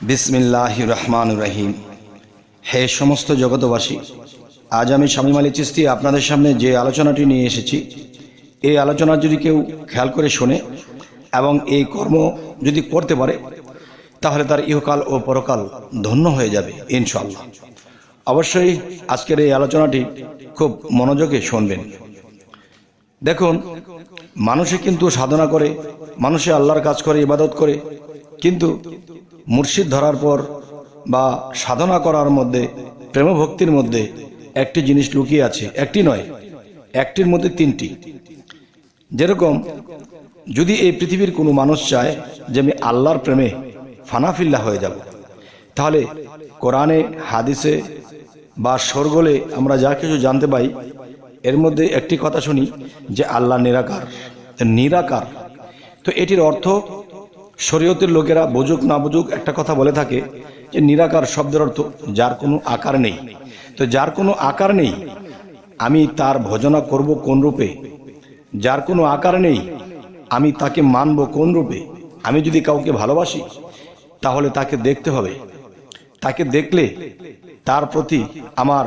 বিসমিল্লাহ রহমান রহিম। হে সমস্ত জগতবাসী আজ আমি শামীম আলী চিস্তি আপনাদের সামনে যে আলোচনাটি নিয়ে এসেছি, এই আলোচনা যদি কেউ খেয়াল করে শোনে এবং এই কর্ম যদি করতে পারে, তাহলে তার ইহকাল ও পরকাল ধন্য হয়ে যাবে ইনশাল্লাহ অবশ্যই আজকের এই আলোচনাটি খুব মনোযোগে শুনবেন। দেখুন, মানুষে কিন্তু সাধনা করে, মানুষে আল্লাহর কাজ করে, ইবাদত করে, কিন্তু মুর্শিদ ধরার পর বা সাধনা করার মধ্যে প্রেম ভক্তির মধ্যে একটি জিনিস লুকিয়ে আছে, একটি নয়, একটির মধ্যে তিনটি। যেরকম, যদি এই পৃথিবীর কোনো মানুষ চায় যে আমি আল্লাহর প্রেমে ফানাফিল্লা হয়ে যাব, তাহলে কোরআনে, হাদিসে বা সরগোলে আমরা যা কিছু জানতে পাই, এর মধ্যে একটি কথা শুনি যে আল্লাহ নিরাকার নিরাকার। তো এটির অর্থ শরীয়তের লোকেরা বুঝুক না বুঝুক একটা কথা বলে থাকে যে নিরাকার শব্দের অর্থ যার কোনো আকার নেই। তো যার কোনো আকার নেই, আমি তার ভজনা করব কোন রূপে? যার কোনো আকার নেই, আমি তাকে মানব কোন রূপে? আমি যদি কাউকে ভালোবাসি, তাহলে তাকে দেখতে হবে। তাকে দেখলে তার প্রতি আমার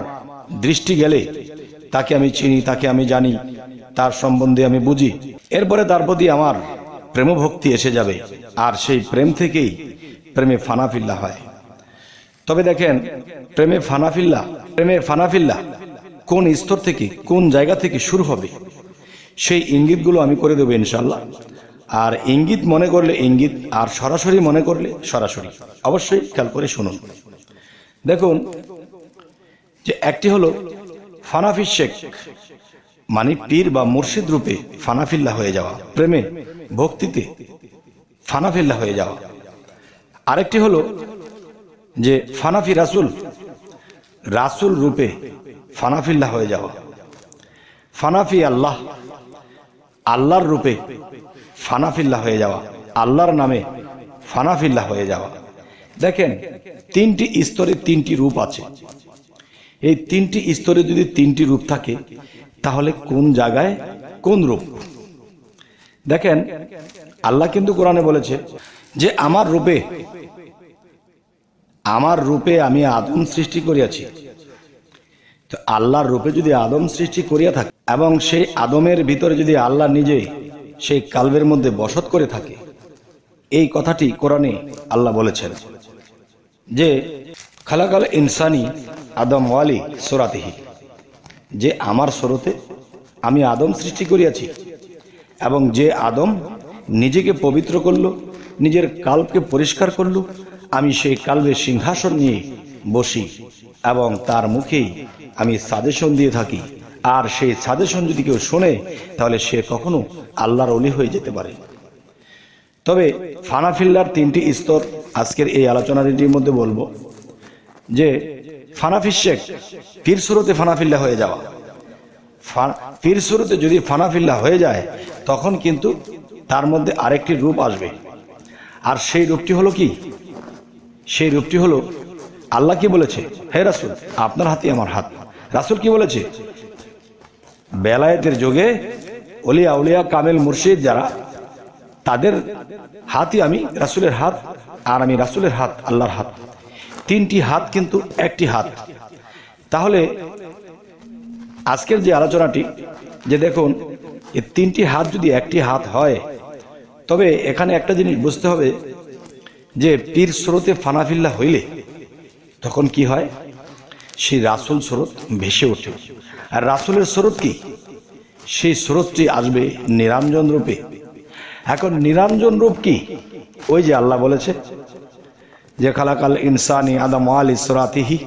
দৃষ্টি গেলে তাকে আমি চিনি, তাকে আমি জানি, তার সম্বন্ধে আমি বুঝি। এরপরে তার প্রতি আমার প্রেমভক্তি এসে যাবে, আর সেই প্রেম থেকেই প্রেমে ফানাফিল্লা হয়। তবে দেখেন, প্রেমে ফানাফিল্লা প্রেমে ফানাফিল্লা কোন স্তর থেকে, কোন জায়গা থেকে শুরু হবে, সেই ইঙ্গিতগুলো আমি করে দেবো ইনশাল্লাহ আর ইঙ্গিত মনে করলে ইঙ্গিত, আর সরাসরি মনে করলে সরাসরি। অবশ্যই খেয়াল করে শুনুন। দেখুন, যে একটি হলো ফানাফি শেখ মানে পীর বা মুর্শিদ রূপে ফানাফিল্লা হয়ে যাওয়া, প্রেমে ভক্তিতে ফানাফিল্লা হয়ে যাওয়া। আরেকটি হলো যে ফানাফি রাসুল রাসুল রূপে ফানাফিল্লা হয়ে যাওয়া। ফানাফি আল্লাহ, আল্লাহর রূপে ফানাফিল্লা হয়ে যাওয়া। আল্লাহর নামে ফানাফিল্লা হয়ে যাওয়া। দেখেন, তিনটি স্তরে তিনটি রূপ আছে। এই তিনটি স্তরে যদি তিনটি রূপ থাকে, তাহলে কোন জায়গায় কোন রূপ? দেখেন, আল্লাহ কিন্তু কোরআনে বলেছে যে আমার রূপে আমার রূপে আমি আদম সৃষ্টি করিয়াছি। তো আল্লাহর রূপে যদি আদম সৃষ্টি করিয়া থাকে এবং সেই আদমের ভিতরে যদি আল্লাহ নিজে সেই কালবের মধ্যে বসত করে থাকে, এই কথাটি কোরআনে আল্লাহ বলেছেন যে, খালাকাল ইনসানি আদম ওয়ালি সোরাতিহি, যে আমার স্রোতে আমি আদম সৃষ্টি করিয়াছি। এবং যে আদম নিজেকে পবিত্র করল, নিজের কাল্পকে পরিষ্কার করল, আমি সেই কালবে সিংহাসন নিয়ে বসি এবং তার মুখেই আমি সাজেশন দিয়ে থাকি। আর সেই সাজেশন যদি কেউ শোনে, তাহলে সে কখনো আল্লাহর অলি হয়ে যেতে পারে। তবে ফানাফিল্লার তিনটি স্তর আজকের এই আলোচনাটির মধ্যে বলব যে ফানাফি শেখ, পীর সুরতে ফানাফিল্লা হয়ে যাওয়া। ফা- পীর সুরতে যদি ফানাফিল্লা হয়ে যায়, তখন কিন্তু তার মধ্যে আরেকটি রূপ আসবে। আর সেই রূপটি হলো কি? সেই রূপটি হলো আল্লাহ কি বলেছে? হে রাসুল, আপনার হাতে আমার হাত। রাসুল কি বলেছে? বেলায়েতের যোগে অলিয়া উলিয়া কামেল মুর্শিদ যারা, তাদের হাতই আমি রাসুলের হাত আর আমি রাসুলের হাত, আল্লাহর হাত। তিনটি হাত কিন্তু একটি হাত। তাহলে আজকের যে আলোচনাটি, যে দেখুন এই তিনটি হাত যদি একটি হাত হয়, তবে এখানে একটা জিনিস বুঝতে হবে যে পীর স্রোতে ফানাফিল্লা হইলে তখন কি হয়? সেই রাসুল স্রোত ভেসে ওঠে। আর রাসুলের স্রোত কি? সেই স্রোতটি আসবে নিরঞ্জন রূপে। এখন নিরঞ্জন রূপ কি? ওই যে আল্লাহ বলেছে যে, খালাকাল ইনসানি আদম আল ইসরাতিহি,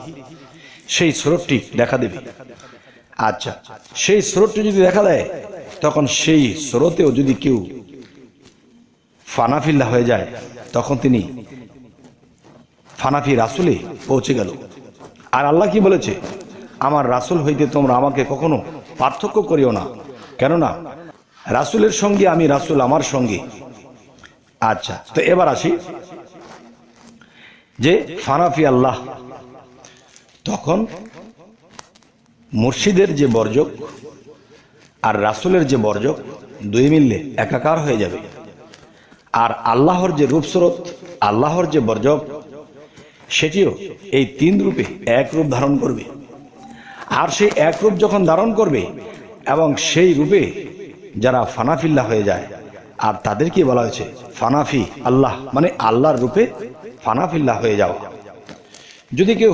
সেই স্রোতটি দেখা দেবে। আচ্ছা সেই স্রোতটি যদি দেখা দেয়, তখন সেই স্রোতেও যদি কেউ ফানাফিল্লা হয়ে যায়, তখন তিনি ফানাফি রাসুলে পৌঁছে গেল। আর আল্লাহ কি বলেছে? আমার রাসুল হইতে তোমরা আমাকে কখনো পার্থক্য করিও না। কেননা, রাসুলের সঙ্গে আমি রাসুল আমার সঙ্গে। আচ্ছা তো এবার আসি যে ফানাফি আল্লাহ, তখন মুর্শিদের যে বর্জক আর রাসুলের যে বর্জক দুই মিললে একাকার হয়ে যাবে। আর আল্লাহর যে রূপস্রোত, আল্লাহর যে বর্জক, সেটিও এই তিন রূপে এক রূপ ধারণ করবে। আর সেই এক রূপ যখন ধারণ করবে এবং সেই রূপে যারা ফানাফিল্লা হয়ে যায়, আর তাদেরকে বলা হয়েছে ফানাফি আল্লাহ মানে আল্লাহর রূপে ফানাফিল্লা হয়ে যাওয়া। যদি কেউ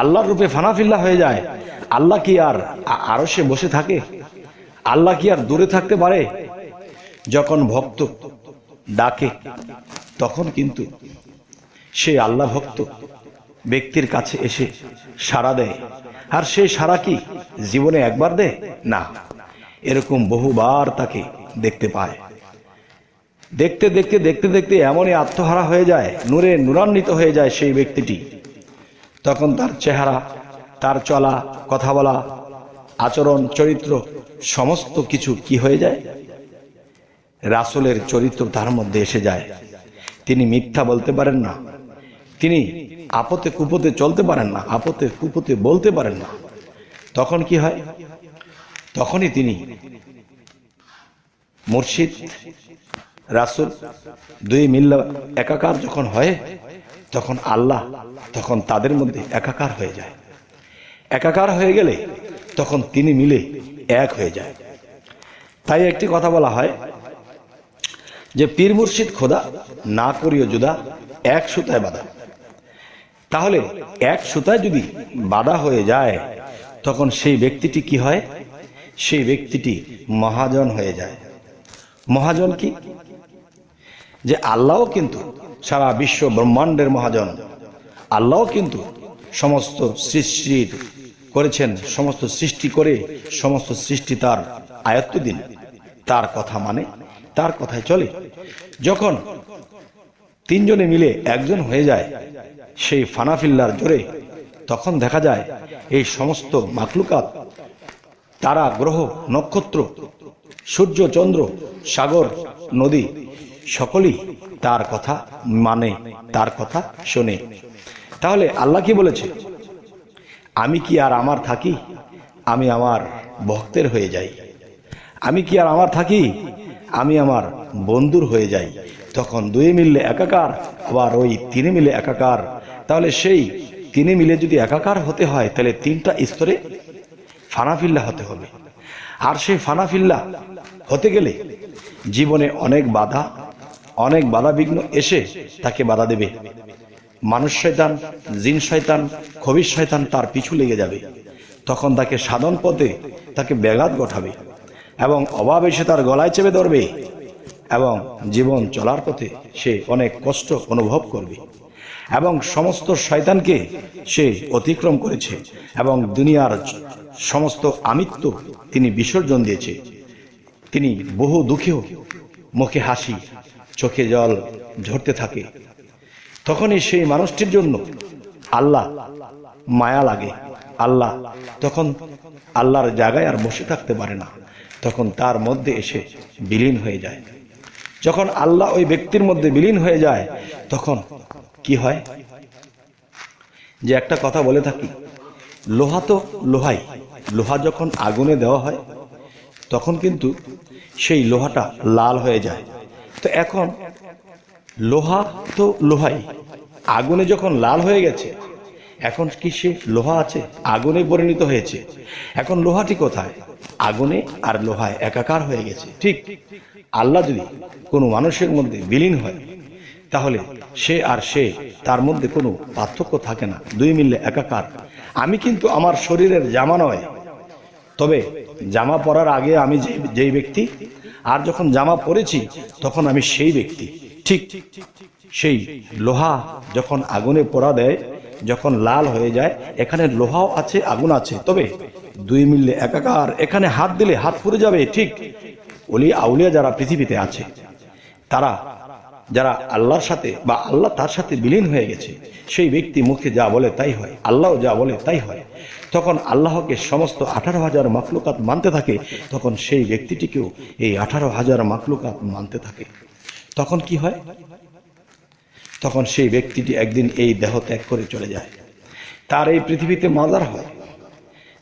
আল্লাহর রূপে ফানাফিল্লা হয়ে যায় আল্লাহ কি আর আরও সে বসে থাকে? আল্লাহ কি আর দূরে থাকতে পারে? যখন ভক্ত ডাকে, তখন কিন্তু সে আল্লাহ ভক্ত। ব্যক্তির কাছে এসে সাড়া দেয়। আর সে সাড়া কি জীবনে একবার দেয়? না। এরকম বহুবার তাকে দেখতে পায়। দেখতে দেখতে দেখতে দেখতে এমনই আত্মহারা হয়ে যায়, নূরে নূরান্বিত হয়ে যায় সেই ব্যক্তিটি। তখন তার চেহারা তার চলা, কথা বলা, আচরণ, চরিত্র, সমস্ত কিছু কি হয়ে যায়? রাসুলের চরিত্র তার মধ্যে এসে যায়। তিনি মিথ্যা বলতে পারেন না। তিনি আপতে কুপতে চলতে পারেন না আপতে কুপতে বলতে পারেন না। তখন কি হয়? তখনই তিনি মুর্শিদ, রাসুল দুই মিল্লা একাকার যখন হয়, তখন আল্লাহ তখন তাদের মধ্যে একাকার হয়ে যায়। একাকার হয়ে গেলে তখন তিনি মিলে এক হয়ে যায়। তাই একটি কথা বলা হয় যে, পীর মুর্শিদ খোদা না করিও জুদা এক সুতায় বাধা। তাহলে এক সুতায় যদি বাধা হয়ে যায়, তখন সেই ব্যক্তিটি কি হয়? সেই ব্যক্তিটি মহাজন হয়ে যায়। মহাজন কি? যে, আল্লাহও কিন্তু সারা বিশ্ব ব্রহ্মাণ্ডের মহাজন। আল্লাহও কিন্তু সমস্ত সৃষ্টির করেছেন সমস্ত সৃষ্টি করে সমস্ত সৃষ্টি তার আয়ত্ত দিন। তার কথা মানে তার কথায় চলে। যখন তিনজনে মিলে একজন হয়ে যায় সেই ফানাফিল্লার জোরে, তখন দেখা যায় এই সমস্ত মাকলুকাত তারা গ্রহ, নক্ষত্র, সূর্য, চন্দ্র, সাগর, নদী, সকলেই তার কথা মানে তার কথা শোনে। তাহলে আল্লাহ কি বলেছে? আমি কি আর আমার থাকি? আমি আমার ভক্তের হয়ে যাই। আমি কি আর আমার থাকি? আমি আমার বন্ধুর হয়ে যাই। তখন দুই মিললে একাকার, আবার ওই তিনে মিলে একাকার। তাহলে সেই তিনে মিলে যদি একাকার হতে হয়, তাহলে তিনটা স্তরে ফানাফিল্লা হতে হবে। আর সেই ফানাফিল্লা হতে গেলে জীবনে অনেক বাধা অনেক বাধা বিঘ্ন এসে তাকে বাধা দেবে। মানুষ শয়তান, জিন শয়তান, খবির শয়তান তার পিছু লেগে যাবে। তখন তাকে সাধন পথে তাকে ব্যাঘাত ঘটাবে এবং অভাব এসে তার গলায় চেপে ধরবে এবং জীবন চলার পথে সে অনেক কষ্ট অনুভব করবে এবং সমস্ত শয়তানকে সে অতিক্রম করেছে এবং দুনিয়ার সমস্ত আমিত্ব তিনি বিসর্জন দিয়েছে। তিনি বহু দুঃখেও মুখে হাসি, চোখে জল ঝরতে থাকে। তখনই সেই মানুষটির জন্য আল্লাহ মায়া লাগে। আল্লাহ তখন আল্লাহর জায়গায় আর বসে থাকতে পারে না। তখন তার মধ্যে এসে বিলীন হয়ে যায়। যখন আল্লাহ ওই ব্যক্তির মধ্যে বিলীন হয়ে যায়, তখন কি হয়? যে একটা কথা বলে থাকি, লোহা তো লোহাই, লোহা যখন আগুনে দেওয়া হয়, তখন কিন্তু সেই লোহাটা লাল হয়ে যায়। তো এখন লোহা তো লোহাই আগুনে যখন লাল হয়ে গেছে, এখন কি সে লোহা আছে? আগুনে পরিণত হয়েছে। এখন লোহাটি কোথায়? আগুনে আর লোহায় একাকার হয়ে গেছে। ঠিক আল্লাহ যদি কোনো মানুষের মধ্যে বিলীন হয়, তাহলে সে আর সে তার মধ্যে কোনো পার্থক্য থাকে না। দুই মিললে একাকার। আমি কিন্তু আমার শরীরের জামা নয়। তবে জামা পরার আগে আমি যেই ব্যক্তি, আর যখন জামা পরেছি, তখন আমি সেই ব্যক্তি। ঠিক ঠিক সেই লোহা যখন আগুনে পোড়া দেয়, যখন লাল হয়ে যায়, এখানে লোহাও আছে, আগুন আছে। তবে দুই মিললে একাকার, এখানে হাত দিলে হাত পুড়ে যাবে, ঠিক ওলি আউলিয়া যারা পৃথিবীতে আছে, তারা যারা আল্লাহর সাথে বা আল্লাহ তার সাথে বিলীন হয়ে গেছে, সেই ব্যক্তি মুখে যা বলে তাই হয় আল্লাহ যা বলে তাই হয়। তখন আল্লাহকে সমস্ত আঠারো হাজার মাকলুকাত মানতে থাকে, তখন সেই ব্যক্তিটিকেও এই আঠারো হাজার মাকলুকাত মানতে থাকে। তখন কি হয়? তখন সেই ব্যক্তিটি একদিন এই দেহ ত্যাগ করে চলে যায়। তার এই পৃথিবীতে মাজার হয়।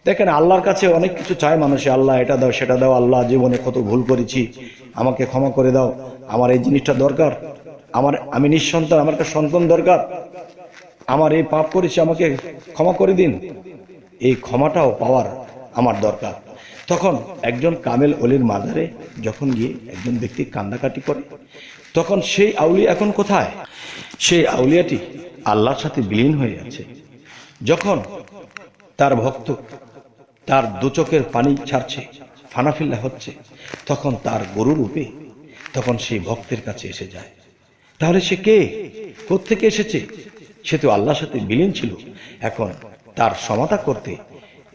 দেখেন, আল্লাহর কাছে অনেক কিছু চায় মানুষে, আল্লাহ এটা দাও, সেটা দাও, আল্লাহ জীবনে কত ভুল করেছি, আমাকে ক্ষমা করে দাও, আমার এই জিনিসটা দরকার, আমার, আমি নিঃসন্তান, আমার একটা সন্তান দরকার, আমার এই পাপ করেছি, আমাকে ক্ষমা করে দিন। এই ক্ষমাটাও পাওয়ার আমার দরকার। তখন একজন কামেল অলির মাজারে যখন গিয়ে একজন ব্যক্তি কান্দাকাটি করে, তখন সেই আউলিয়া এখন কোথায়? সেই আউলিয়াটি আল্লাহর সাথে বিলীন হয়ে আছে যখন তার ভক্ত তার দু চোখের পানি ছাড়ছে, ফানাফিল্লা হচ্ছে, তখন তার গরু রূপে তখন সেই ভক্তের কাছে এসে যায়। তাহলে সে কে? কোত্থেকে এসেছে? সে তো আল্লাহর সাথে বিলীন ছিল। এখন তার সমাধা করতে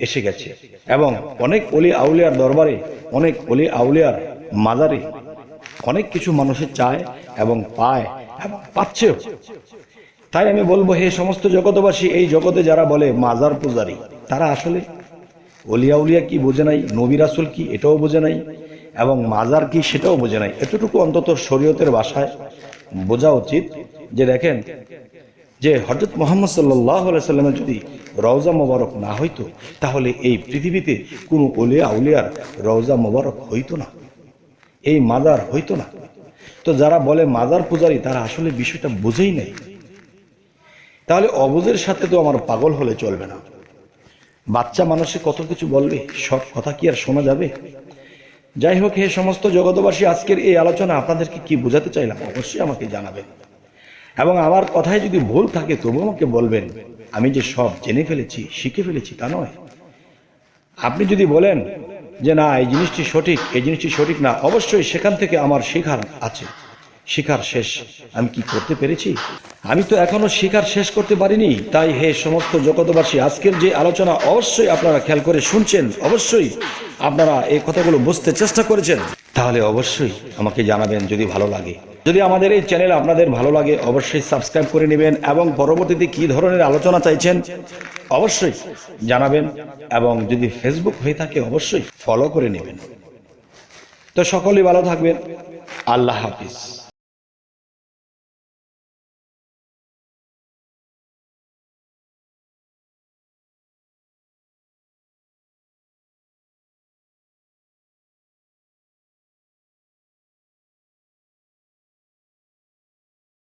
এসে গেছে। এবং অনেক অলি আউলিয়ার দরবারে, অনেক অলি আউলিয়ার মাজারে অনেক কিছু মানুষের চায় এবং পায় এবং পাচ্ছেও। তাই আমি বলব, হে সমস্ত জগতবাসী এই জগতে যারা বলে মাজার পূজারি, তারা আসলে অলিয়া উলিয়া কি বোঝে নাই, নবী রাসুল কি এটাও বোঝে নাই, এবং মাজার কি সেটাও বোঝে নাই। এতটুকু অন্তত শরীয়তের ভাষায় বোঝা উচিত যে দেখেন যে হজরত মোহাম্মদ সাল্লাহ সাল্লামের যদি রওজা মোবারক না হইতো, তাহলে এই পৃথিবীতে কোনো অলিয়া আউলিয়ার রওজা মোবারক হইতো না, এই মাদার হইতো না। তো যারা বলে মাদার পূজারী, তারা আসলে বিষয়টা বুঝেই নেই। তাহলে অবুজের সাথে তো আমার পাগল হলে চলবে না। বাচ্চা মানুষে কত কিছু বলবে, সব কথা কি আর শোনা যাবে? যাই হোক, হে সমস্ত জগতবাসী আজকের এই আলোচনা আপনাদেরকে কি বোঝাতে চাইলাম, অবশ্যই আমাকে জানাবেন। এবং আমার কথায় যদি ভুল থাকে তবু আমাকে বলবেন, আমি যে সব জেনে ফেলেছি, শিখে ফেলেছি তা নয়। আপনি যদি বলেন যে না, এই জিনিসটি সঠিক, এই জিনিসটি সঠিক না, অবশ্যই সেখান থেকে আমার শেখার আছে। শিকার শেষ আমি কি করতে পেরেছি? আমি তো এখনও শিকার শেষ করতে পারিনি। তাই হে সমস্ত জগতবাসী আজকের যে আলোচনা অবশ্যই আপনারা খেয়াল করে শুনছেন। অবশ্যই আপনারা এই কথাগুলো বুঝতে চেষ্টা করেছেন। তাহলে অবশ্যই আমাকে জানাবেন যদি ভালো লাগে। যদি আমাদের এই চ্যানেল আপনাদের ভালো লাগে, অবশ্যই সাবস্ক্রাইব করে নেবেন এবং পরবর্তীতে কি ধরনের আলোচনা চাইছেন, অবশ্যই জানাবেন এবং যদি ফেসবুক হয়ে থাকে, অবশ্যই ফলো করে নেবেন। তো সকলেই ভালো থাকবেন। আল্লাহ হাফিজ।